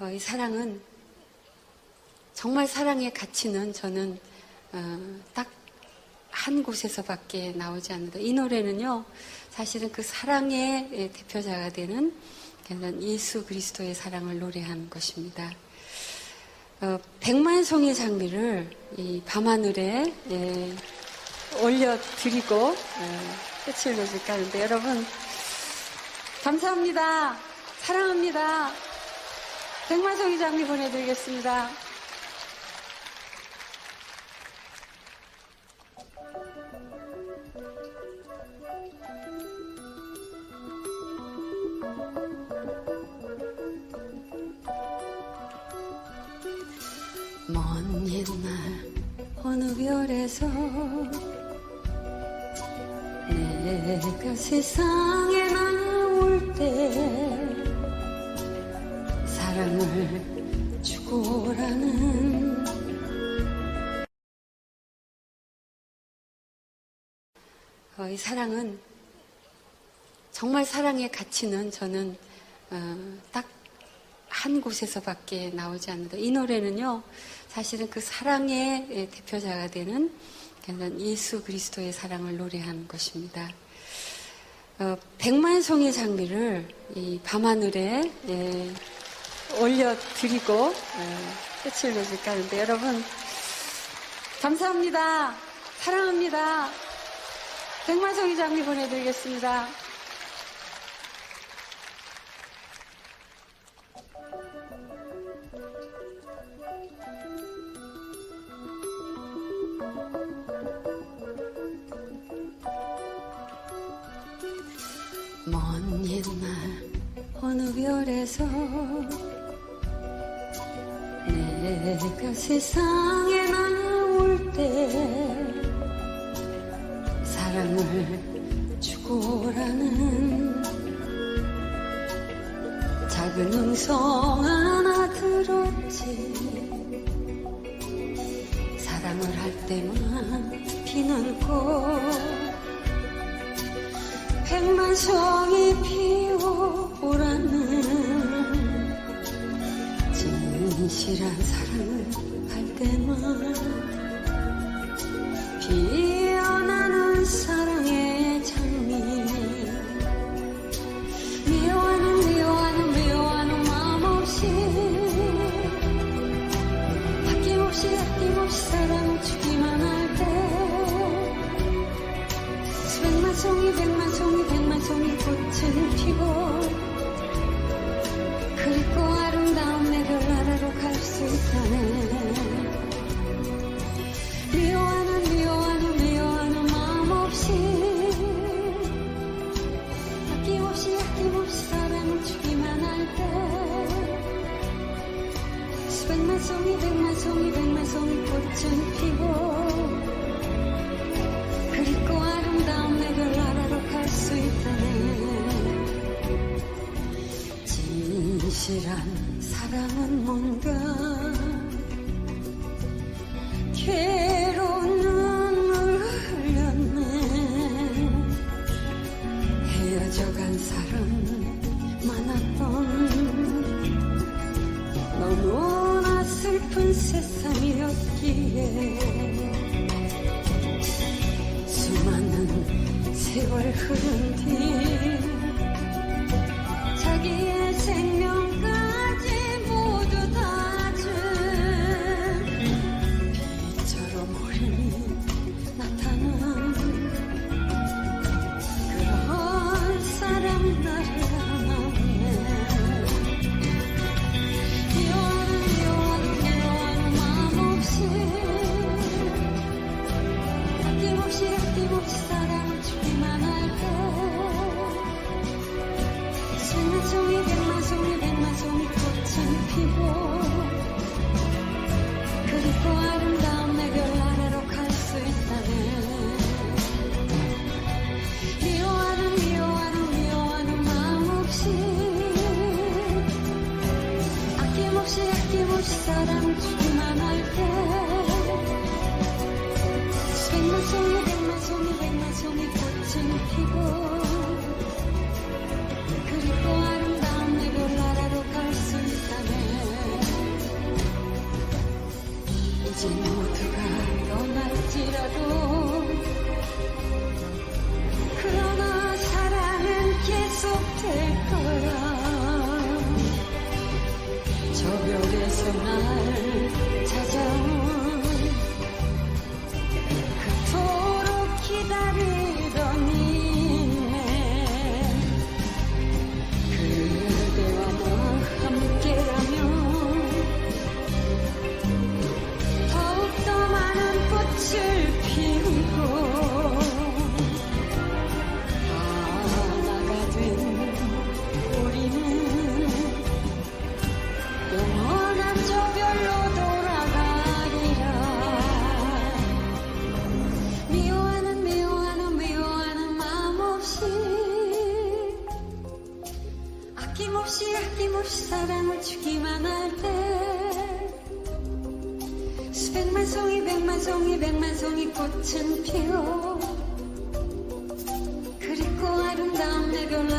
어, 이 사랑은 정말 사랑의 가치는 저는 어, 딱한 곳에서밖에 나오지 않는다. 이 노래는요, 사실은 그 사랑의 예, 대표자가 되는 예수 그리스도의 사랑을 노래한 것입니다. 어, 백만송이 장미를 이 밤하늘에 예, 올려드리고 어, 끝을 맺을까 하는데 여러분 감사합니다. 사랑합니다. 백만송이 장미 보내드리겠습니다. 먼 옛날 어느 별에서 내가 세상에 나올 때 사랑을 주고 라는 어, 이 사랑은 정말 사랑의 가치는 저는 어, 딱한 곳에서밖에 나오지 않는다. 이 노래는요, 사실은 그 사랑의 예, 대표자가 되는 예수 그리스도의 사랑을 노래한 것입니다. 어, 백만송이 장미를 이 밤하늘에 예, 올려드리고 어, 끝을 맺을까 하는데 여러분 감사합니다. 사랑합니다. 백만송이 장미 보내드리겠습니다. 먼 옛날 어느 별에서 내가 세상에 나올 때 사랑을 주고라는 작은 음성 하나 들었지. 사랑을 할 때만 피는 꽃. 백만 송이 피어오라는 진실한 사랑을 할 때만 피 마음 없이 아낌없이 아낌없이 사랑을 주기만 할 때 수백만 송이 백만 송이 백만 송이 꽃은 피고 그리고 아름다운 내 별나라로 갈 수 있다네. 진실한 사랑은 뭔가 세상이었기에 수많은 세월 흐른 뒤 자기의 생 지 모두가 떠날지라도 그러나 사랑은 계속될 거야. 저 별에서 날 송이 백만 송이 백만 송이 꽃은 피어 그리고 아름다운 내 별로